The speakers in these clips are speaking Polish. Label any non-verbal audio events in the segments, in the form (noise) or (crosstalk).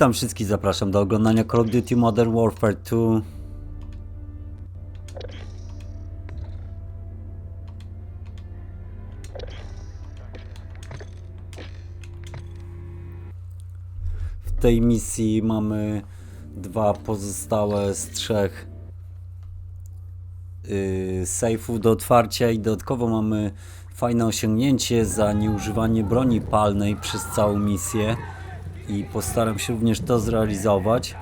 Witam wszystkich, zapraszam do oglądania Call of Duty Modern Warfare 2. W tej misji mamy dwa pozostałe z trzech yy, sejfów do otwarcia i dodatkowo mamy fajne osiągnięcie za nieużywanie broni palnej przez całą misję i postaram się również to zrealizować.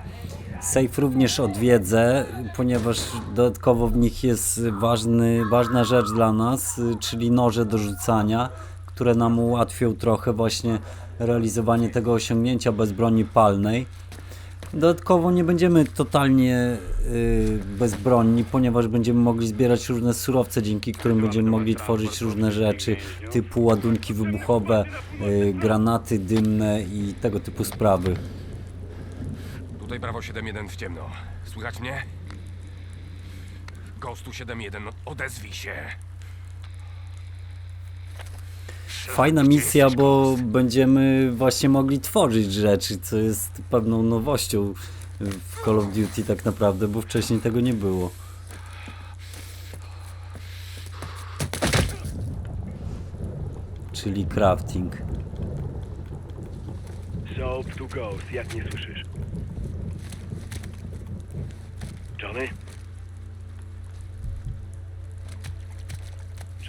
Safe również odwiedzę, ponieważ dodatkowo w nich jest ważny, ważna rzecz dla nas, czyli noże do rzucania, które nam ułatwią trochę właśnie realizowanie tego osiągnięcia bez broni palnej. Dodatkowo nie będziemy totalnie y, bezbronni, ponieważ będziemy mogli zbierać różne surowce, dzięki którym będziemy mogli tworzyć różne rzeczy typu ładunki wybuchowe, y, granaty dymne i tego typu sprawy. Tutaj prawo 7-1 w ciemno. Słychać mnie? Ghostu 7-1, odezwij się. Fajna misja, bo będziemy właśnie mogli tworzyć rzeczy, co jest pewną nowością w Call of Duty tak naprawdę, bo wcześniej tego nie było. Czyli crafting. Soap to Ghost, jak nie słyszysz? Johnny?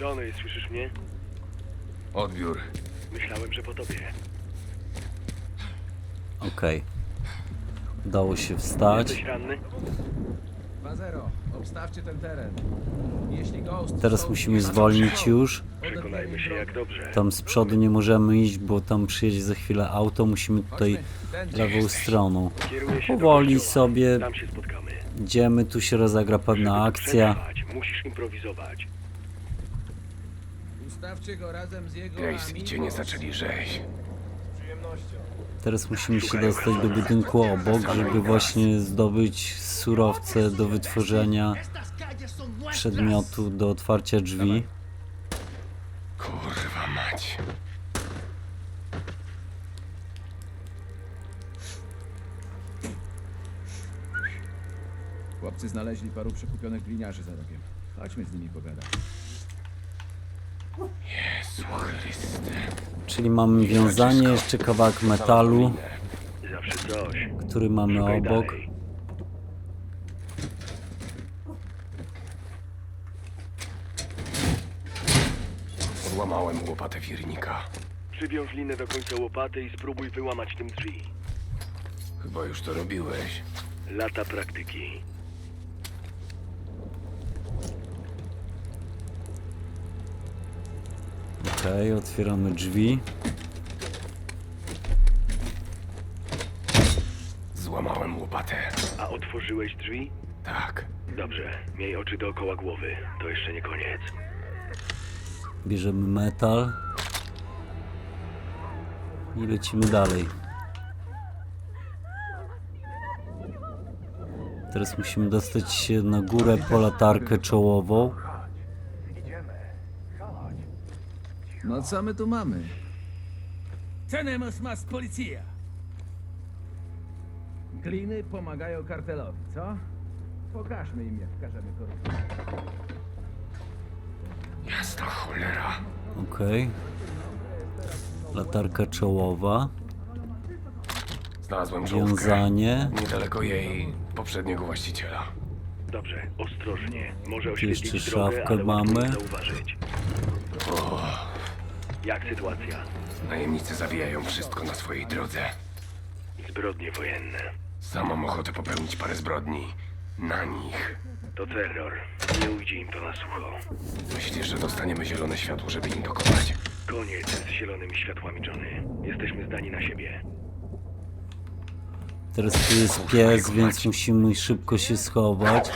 Johnny, słyszysz mnie? Odbiór. Myślałem, że po tobie. Okej. Udało się wstać. Jesteś ranny? 2-0. Obstawcie ten teren. Jeśli Ghost... Teraz musimy zwolnić już. Przekonajmy się jak dobrze. Tam z przodu nie możemy iść, bo tam przyjedzie za chwilę auto. Musimy tutaj lewą stroną. Kieruję się do Powoli kościoła. sobie Tam się spotkamy. idziemy, tu się rozegra pewna akcja. przetrwać, musisz improwizować. Ustawcie go razem z jego Graves i cienie zaczęli rzeź. Teraz musimy się dostać do budynku obok, żeby właśnie zdobyć surowce do wytworzenia przedmiotu do otwarcia drzwi. Kurwa mać. Chłopcy znaleźli paru przekupionych gliniarzy za rogiem. Chodźmy z nimi pogadać. Jezu Chryste. Czyli mamy wiązanie, jeszcze kawałek metalu, Zawsze coś. który mamy Szukaj obok. dalej. Odłamałem łopatę wirnika. Przywiąż linę do końca łopaty i spróbuj wyłamać tym drzwi. Chyba już to robiłeś. Lata praktyki. Okej, otwieramy drzwi. Złamałem łopatę. A otworzyłeś drzwi? Tak. Dobrze, miej oczy dookoła głowy. To jeszcze nie koniec. Bierzemy metal. I lecimy dalej. Teraz musimy dostać się na górę po latarkę czołową. No co my tu mamy? Tenemos más policía. Gliny pomagają kartelowi, co? Pokażmy im, jak wkażemy korupcję. Jasna cholera. Okej. Latarka czołowa. Znalazłem żółtkę. Wiązanie. Niedaleko jej poprzedniego właściciela. Dobrze, ostrożnie. Może Tu jeszcze oświetlić drogę, szafkę ale łatwo mamy. zauważyć. Jak sytuacja? Najemnicy zabijają wszystko na swojej drodze. Zbrodnie wojenne. Sam mam ochotę popełnić parę zbrodni. Na nich. To terror. Nie ujdzie im to na sucho. Myślisz, że dostaniemy zielone światło, żeby im dokonać? Koniec z zielonymi światłami, Johnny. Jesteśmy zdani na siebie. Teraz tu jest pies, więc musimy szybko się schować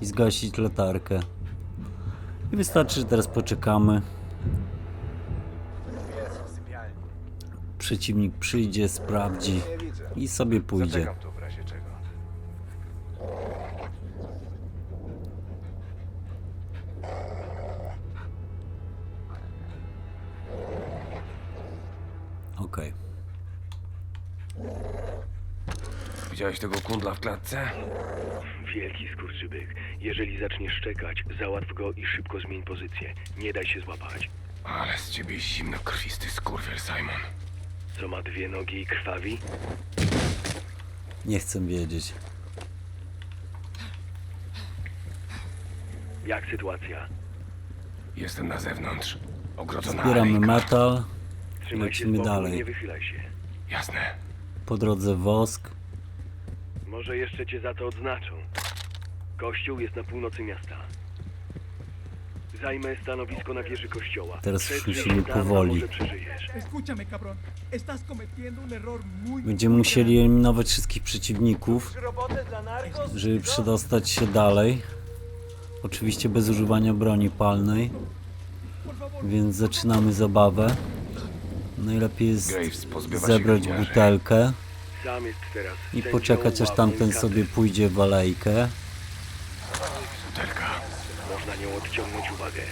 i zgasić latarkę. I wystarczy, że teraz poczekamy. Przeciwnik przyjdzie, sprawdzi i sobie pójdzie. tu w razie czego. Ok. Widziałeś tego kundla w klatce? Wielki skurczybyk. Jeżeli zaczniesz szczekać, załatw go i szybko zmień pozycję. Nie daj się złapać. Ale z ciebie zimnokrwisty skurwiel, Simon. Co ma dwie nogi i krwawi? Nie chcę wiedzieć. Jak sytuacja? Jestem na zewnątrz. Ogrodzona Zbieramy alejka. metal. Trzymaj się Lecimy boku, dalej. nie wychylaj się. Jasne. Po drodze wosk. Może jeszcze cię za to odznaczą. Kościół jest na północy miasta. Zajmę stanowisko na wieży kościoła. Teraz Przetrzyj musimy się tam, a powoli. Może przeżyjesz. Escúchame, cabrón. Estás cometiendo un error muy... Będziemy musieli eliminować wszystkich przeciwników, żeby przedostać się dalej. Oczywiście bez używania broni palnej. Więc zaczynamy zabawę. Najlepiej jest Graves pozbywa się zebrać gliniarzy. butelkę Sam jest teraz i sędzią poczekać aż tamten sobie pójdzie w alejkę. Nią odciągnąć uwagę.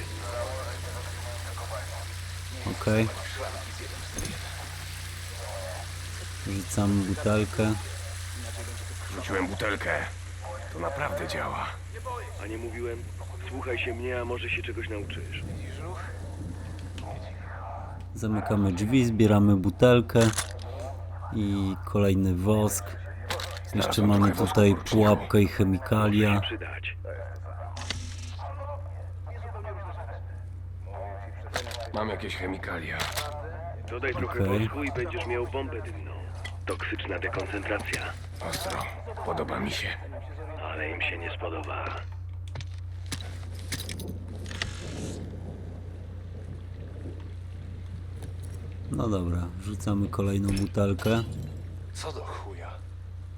Ok. Rzucamy butelkę. Rzuciłem butelkę. To naprawdę działa. A nie mówiłem? Słuchaj się mnie, a może się czegoś nauczysz. Zamykamy drzwi, zbieramy butelkę i kolejny wosk. Jeszcze mamy tutaj pułapkę i chemikalia. Przydać. Mam jakieś chemikalia. Dodaj trochę wosku i będziesz miał bombę dymną. Toksyczna dekoncentracja. Ostro. Podoba mi się. Ale im się nie spodoba. No dobra, wrzucamy kolejną butelkę. Co do chuja?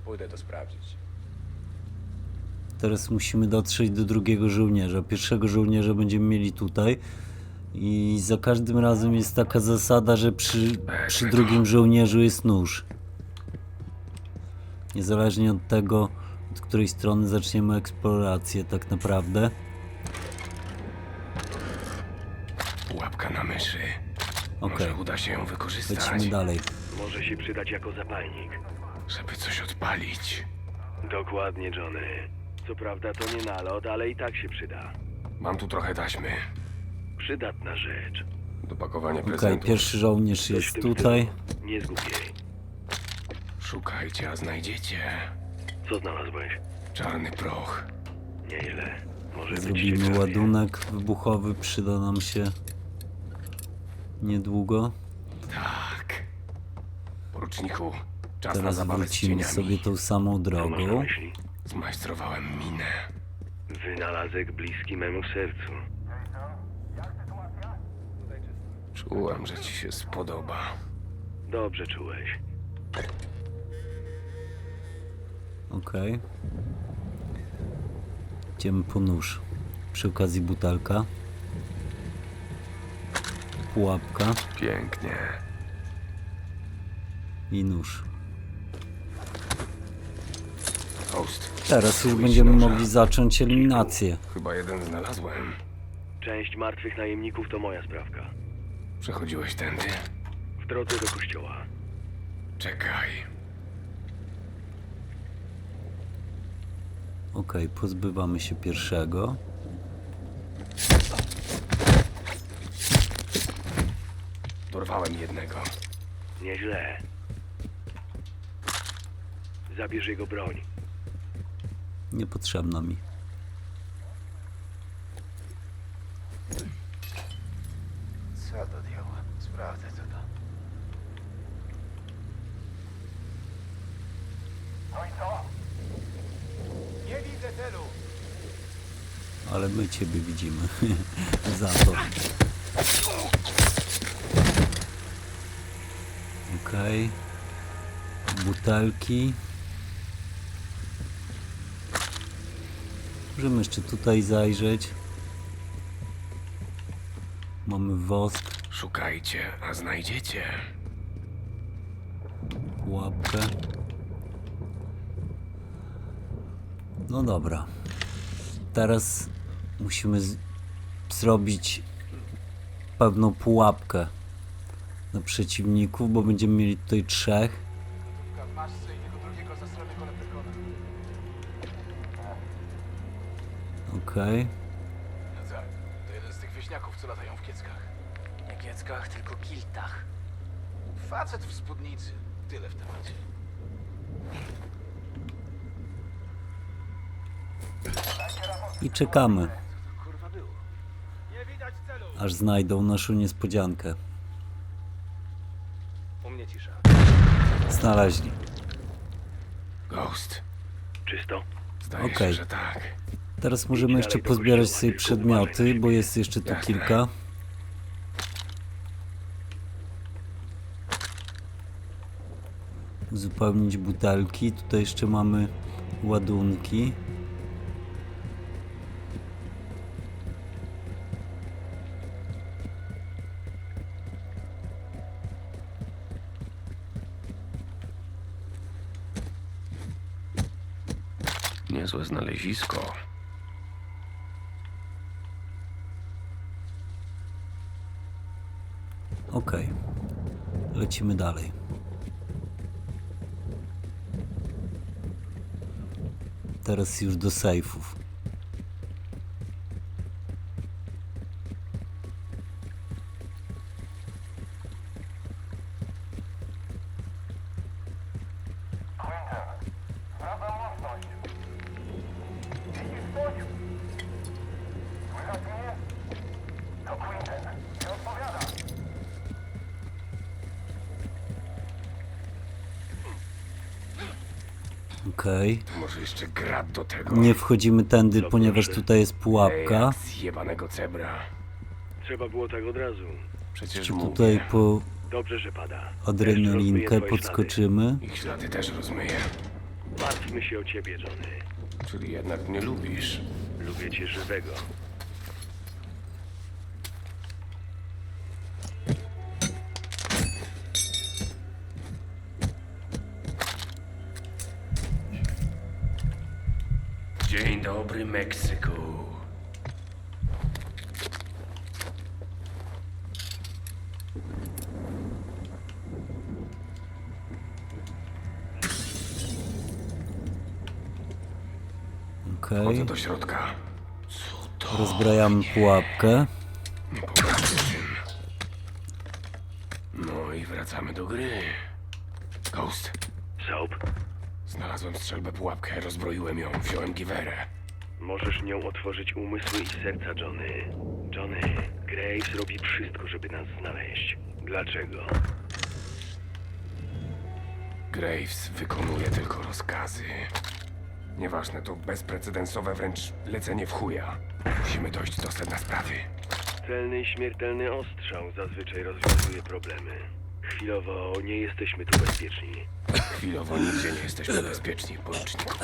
Pójdę to sprawdzić. Teraz musimy dotrzeć do drugiego żołnierza. Pierwszego żołnierza będziemy mieli tutaj. I za każdym razem jest taka zasada, że przy, przy drugim żołnierzu jest nóż. Niezależnie od tego, od której strony zaczniemy eksplorację tak naprawdę. Pułapka na myszy. Okej, Może uda się ją wykorzystać, lecimy dalej. Może się przydać jako zapalnik. żeby coś odpalić. Dokładnie, Johnny. Co prawda to nie nalot, ale i tak się przyda. Mam tu trochę taśmy. Przydatna rzecz. Do pakowania Okej, prezentów. pierwszy żołnierz Coś w jest tym tutaj. stylu. Nie zgub jej. Szukajcie, a znajdziecie. Co znalazłeś? Czarny proch. Nieźle. Może być Zrobimy ciekawie. ładunek wybuchowy, przyda nam się niedługo. Tak. Poruczniku, czas na Teraz zabawę z wrócimy cieniami. sobie tą samą Co masz na drogą. myśli? Zmajstrowałem minę. Wynalazek bliski memu sercu. Czułem, że ci się spodoba. Dobrze czułeś. Okej. Idziemy po nóż. Przy okazji butelka. Pułapka Pięknie. i nóż. Host. Teraz już będziemy noża. mogli zacząć eliminację. Chyba jeden znalazłem. Część martwych najemników to moja sprawka. Przechodziłeś tędy? W drodze do kościoła. Czekaj. Okej, pozbywamy się pierwszego. Dorwałem jednego. Nieźle. Zabierz jego broń. Niepotrzebna mi. Co do diabła? Sprawdzę co to. No i co? Nie widzę celu. My ciebie widzimy. (laughs) Za to. Okej. Butelki. Możemy jeszcze tutaj zajrzeć. Mamy wosk, Szukajcie, a znajdziecie. łapkę. No dobra. Teraz musimy zrobić pewną pułapkę na przeciwników, bo będziemy mieli tutaj trzech. Okej. Okay. To jeden z tych wieśniaków, co latają w kieckach. Nie kieckach, tylko kiltach. Facet w spódnicy. Tyle w temacie. I czekamy aż znajdą naszą niespodziankę. U mnie cisza. Znaleźli. Ghost. Czysto? Zdaje Okej. się, że tak. Teraz możemy jeszcze pozbierać sobie przedmioty, bo jest jeszcze tu Jasne. kilka. Uzupełnić butelki. Tutaj jeszcze mamy ładunki. Niezłe znalezisko. Ok. Lecimy dalej. Teraz już do sejfów. Okej. Może jeszcze grad do tego. Nie wchodzimy tędy, ponieważ tutaj jest Ej, pułapka. jak zjebanego cebra. Trzeba było tak od razu. Przecież Czy mówię. tutaj po Dobrze, że pada. Deszcz adrenalinkę rozmyje twoje podskoczymy? Ich ślady też rozmyję. ślady. Martwmy się o ciebie, Johnny. Czyli jednak mnie lubisz. Lubię cię żywego. Meksyku. Okej. Chodzę do środka. Co to? Rozbrajamy pułapkę. Pogadaj o tym. No i wracamy do gry. Ghost, Soap, znalazłem strzelbę pułapkę, rozbroiłem ją, wziąłem giwerę. Możesz nią otworzyć umysły i serca Johnny. Johnny, Graves robi wszystko, żeby nas znaleźć. Dlaczego? Graves wykonuje tylko rozkazy. Nieważne, to bezprecedensowe wręcz lecenie w chuja. Musimy dojść do sedna sprawy. Celny i śmiertelny ostrzał zazwyczaj rozwiązuje problemy. Chwilowo nie jesteśmy tu bezpieczni. Chwilowo nigdzie nie jesteśmy bezpieczni, poruczniku.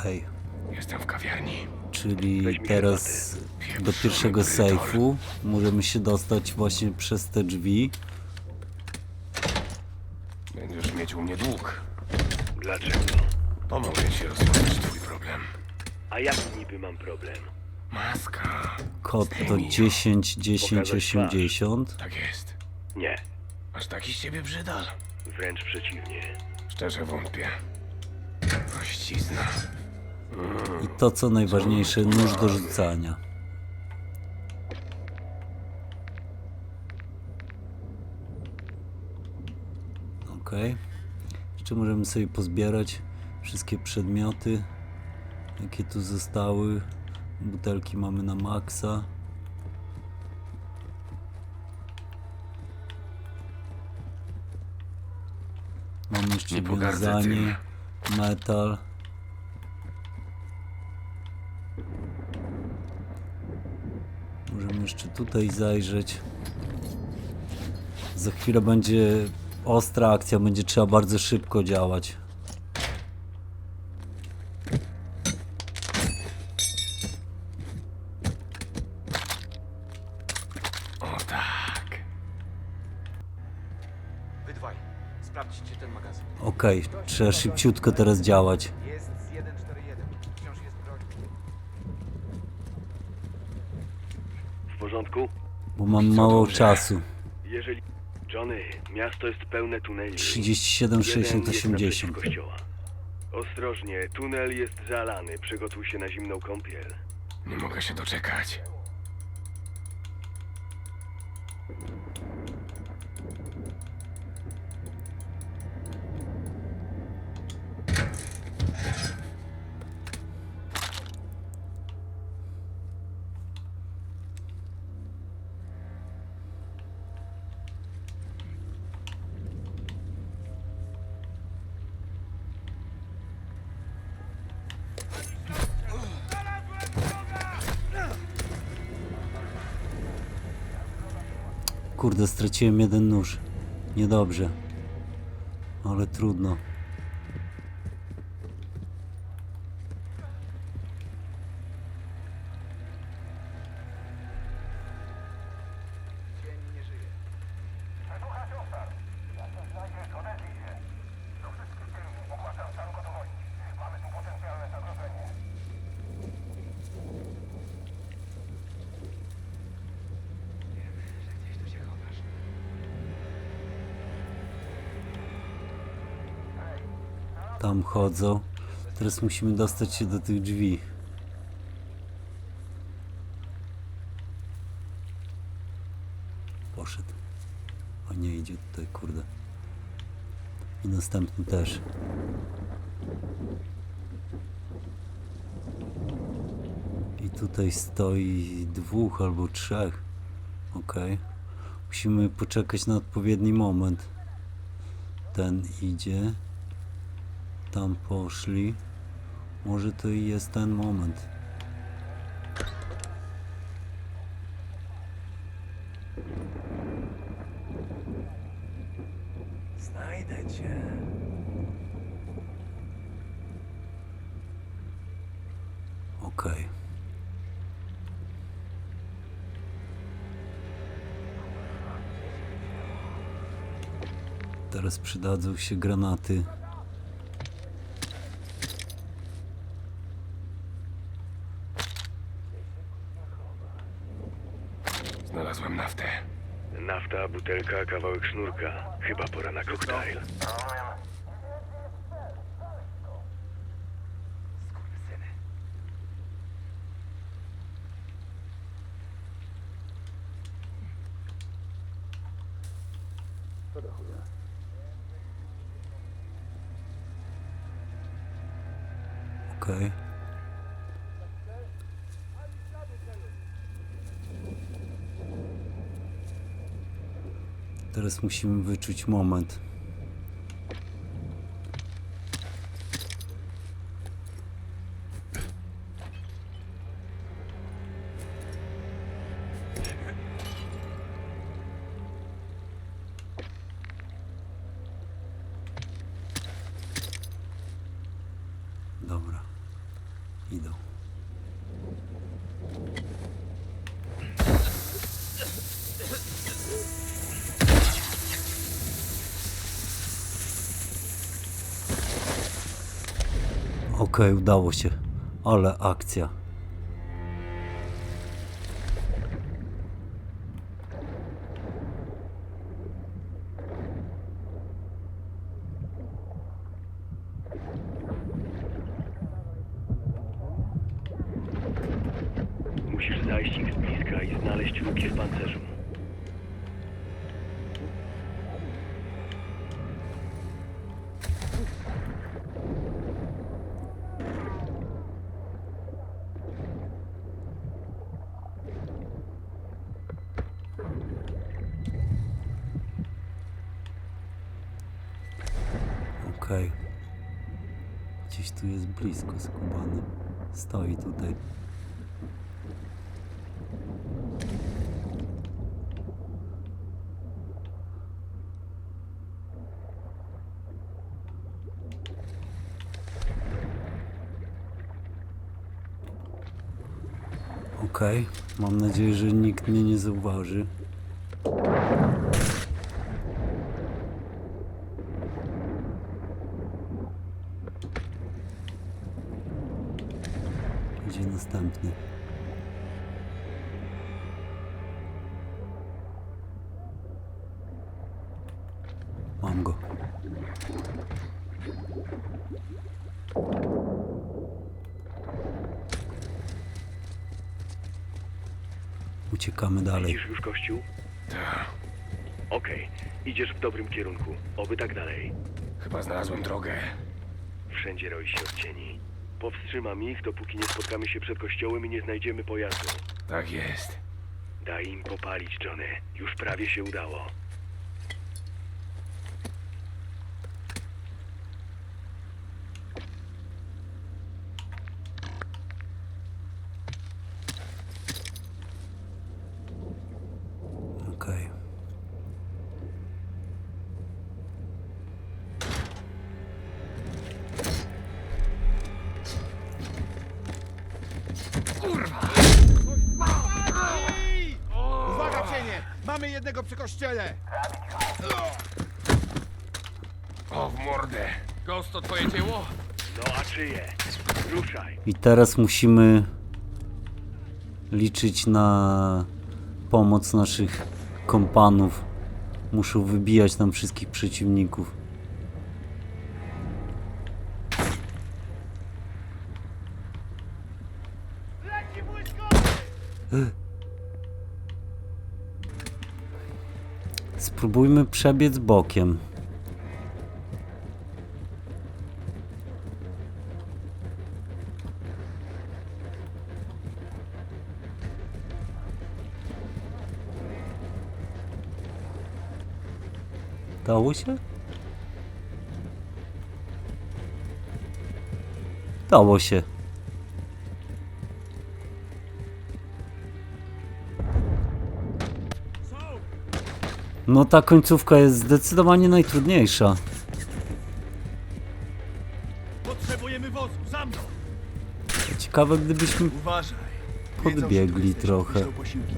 Okej. Jestem w kawiarni. Czyli teraz do pierwszego sejfu możemy się dostać właśnie przez te drzwi. Będziesz mieć u mnie dług. Dlaczego? Pomogę ci rozwiązać twój problem. A jak niby mam problem? Maska. Kod to Zdejmij ją. 10 10 Pokazać twarz. 80. Tak jest. Nie, Aż taki z ciebie brzydal. wręcz przeciwnie. Szczerze wątpię. Prościzna. I to co najważniejsze, nóż do rzucania. Ok. Jeszcze możemy sobie pozbierać wszystkie przedmioty, jakie tu zostały. Butelki mamy na maksa. Mamy jeszcze wiązanie, metal. Możemy jeszcze tutaj zajrzeć. Za chwilę będzie ostra akcja, będzie trzeba bardzo szybko działać. O tak. Wy dwaj. Sprawdźcie ten magazyn. Okej, trzeba szybciutko teraz działać. Jest z 141. Wciąż jest broń. W porządku? Bo mam mało dobrze. czasu. Jeżeli... Johnny, miasto jest pełne tuneli. 37, Jeden 60, jest 80. naprzeciw kościoła. Ostrożnie, tunel jest zalany. Przygotuj się na zimną kąpiel. Nie mogę się doczekać. Kurde, straciłem jeden nóż. Niedobrze. Ale trudno. Tam chodzą. Teraz musimy dostać się do tych drzwi. Poszedł. O nie idzie tutaj, kurde. I następny też. I tutaj stoi dwóch albo trzech. Okej. Musimy poczekać na odpowiedni moment. Ten idzie. Tam poszli. Może to i jest ten moment. Znajdę cię. Okej. Teraz przydadzą się granaty. Butelka, kawałek sznurka. Chyba pora na koktajl. Okej. Teraz musimy wyczuć moment. Udało się. Ale akcja. Okej. Gdzieś tu jest blisko skubany. Stoi tutaj. Okej, mam nadzieję, że nikt mnie nie zauważy. Gdzie następny? Mam go. Uciekamy dalej. Widzisz już kościół? Ta, Okej, idziesz w dobrym kierunku. Oby tak dalej. chyba znalazłem drogę. Wszędzie roi się od cieni. Powstrzymam ich, dopóki nie spotkamy się przed kościołem i nie znajdziemy pojazdu. Tak jest. Daj im popalić, Johnny. Już prawie się udało. Mamy jednego przy kościele! O, w mordę. Ghost to twoje dzieło? No a czyje? Ruszaj. I teraz musimy liczyć na pomoc naszych kompanów. Muszą wybijać nam wszystkich przeciwników. Spróbujmy przebiec bokiem. Dało się? Dało się. No ta końcówka jest zdecydowanie najtrudniejsza. Potrzebujemy wozu, za mną! Ciekawe gdybyśmy Uważaj. podbiegli trochę. posiłki.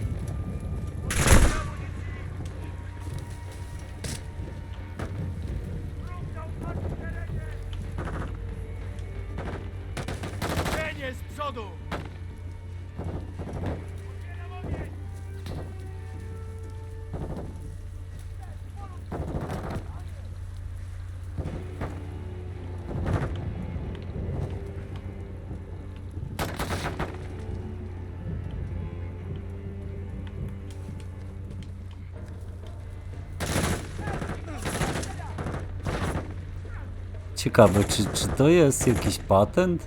Ciekawe, czy, czy to jest jakiś patent?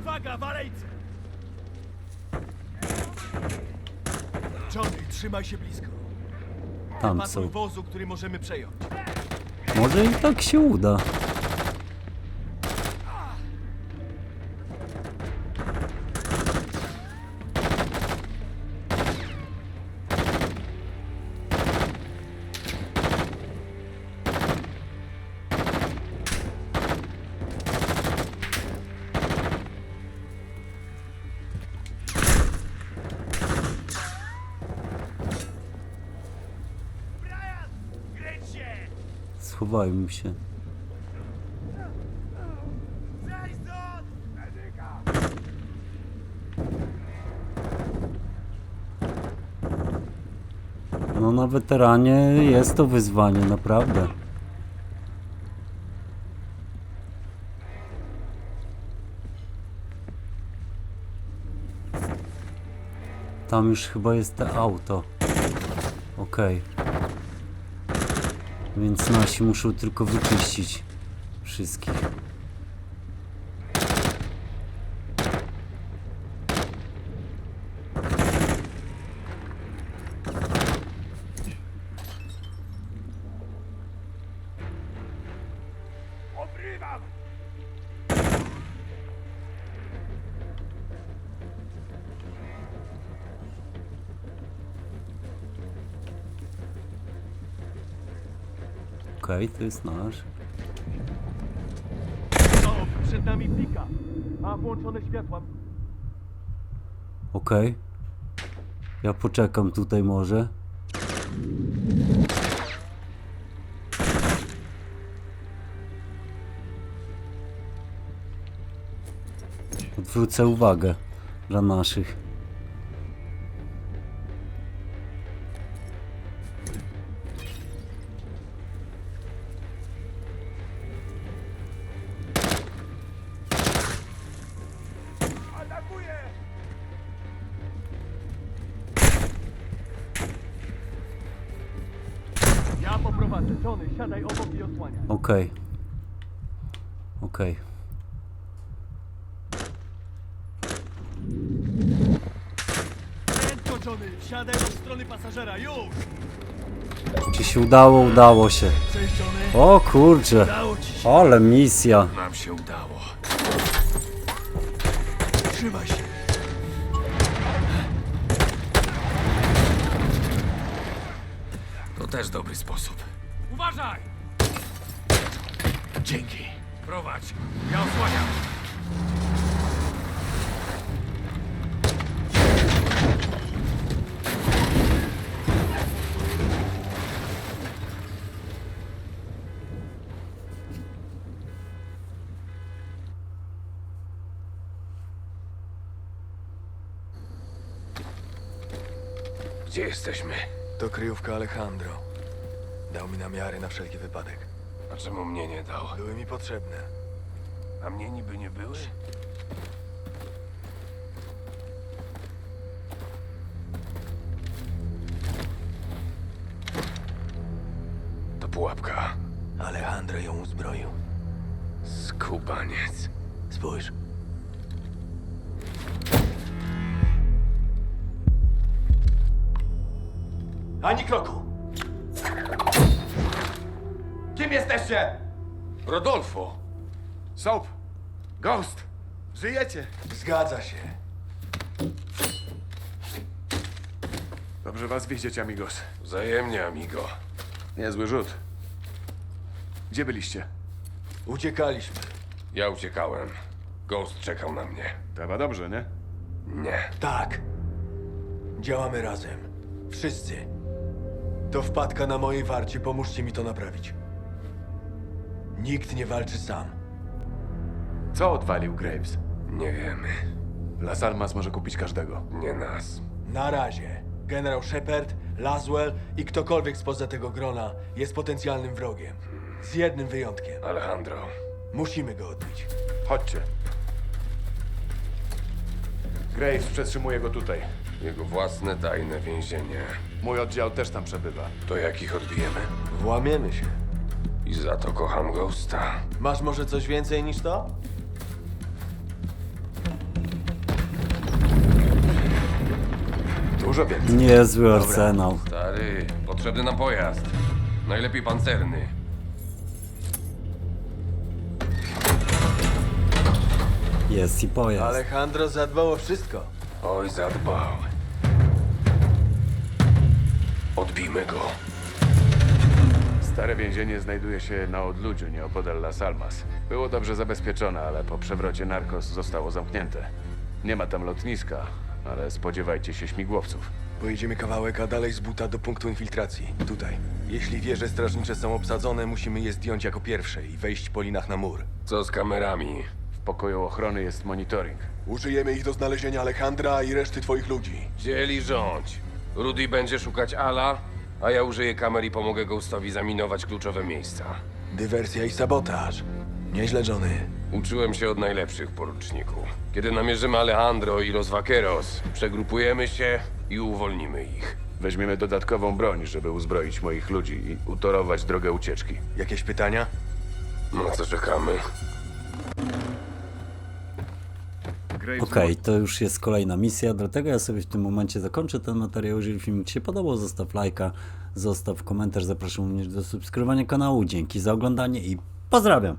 Uwaga, walejcy! Johnny, trzymaj się blisko. Tam Patrol są. wozu, który możemy przejąć. Może i tak się uda. Schowajmy się. No na weteranie jest to wyzwanie, naprawdę. Tam już chyba jest te auto. Okej. Więc nasi muszą tylko wyczyścić wszystkich. Okej, to jest nasz. O, przed nami pika. A włączone światła. Okej. Ja poczekam tutaj może. Odwrócę uwagę dla naszych. Udało? Udało się. O kurczę. Ale misja. Nam się udało. Trzymaj się. To też dobry sposób. Uważaj! Dzięki. Prowadź. Ja osłaniam. Gdzie jesteśmy? To kryjówka Alejandro. Dał mi namiary na wszelki wypadek. A czemu mnie nie dał? Były mi potrzebne. A mnie niby nie były? To pułapka. Alejandro ją uzbroił. Skubaniec. Spójrz. Ani kroku! Kim jesteście? Rodolfo! Soap! Ghost! Żyjecie! Zgadza się. Dobrze was widzieć, amigos. Wzajemnie, amigo. Niezły rzut. Gdzie byliście? Uciekaliśmy. Ja uciekałem. Ghost czekał na mnie. Chyba dobrze, nie? Nie. Tak. Działamy razem. Wszyscy. To wpadka na mojej warcie. Pomóżcie mi to naprawić. Nikt nie walczy sam. Co odwalił Graves? Nie wiemy. Las Almas może kupić każdego. Nie nas. Na razie. Generał Shepard, Laswell i ktokolwiek spoza tego grona jest potencjalnym wrogiem. Z jednym wyjątkiem. Alejandro. Musimy go odbić. Chodźcie. Graves przetrzymuje go tutaj. Jego własne tajne więzienie. Mój oddział też tam przebywa. To jak ich odbijemy? Włamiemy się. I za to kocham Ghosta. Masz może coś więcej niż to? Dużo więcej. Niezły arsenał. Stary, potrzebny nam pojazd. Najlepiej pancerny. Jest i pojazd. Alejandro zadbał o wszystko. Oj, zadbał. Odbijmy go. Stare więzienie znajduje się na odludziu nieopodal Las Almas. Było dobrze zabezpieczone, ale po przewrocie Narcos zostało zamknięte. Nie ma tam lotniska, ale spodziewajcie się śmigłowców. Pojedziemy kawałek, a dalej z buta do punktu infiltracji. Tutaj. Jeśli wieże strażnicze są obsadzone, musimy je zdjąć jako pierwsze i wejść po linach na mur. Co z kamerami? W pokoju ochrony jest monitoring. Użyjemy ich do znalezienia Alejandra i reszty twoich ludzi. Dzieli rządź. Rudy będzie szukać Ala, a ja użyję kamer i pomogę Ghostowi zaminować kluczowe miejsca. Dywersja i sabotaż. Nieźle, Johnny. Uczyłem się od najlepszych, poruczniku. Kiedy namierzymy Alejandro i Los Vaqueros, przegrupujemy się i uwolnimy ich. Weźmiemy dodatkową broń, żeby uzbroić moich ludzi i utorować drogę ucieczki. Jakieś pytania? Na co czekamy? Okej, to już jest kolejna misja, dlatego ja sobie w tym momencie zakończę ten materiał. Jeżeli filmik Ci się podobał, zostaw lajka, zostaw komentarz, zapraszam również do subskrybowania kanału. Dzięki za oglądanie i pozdrawiam!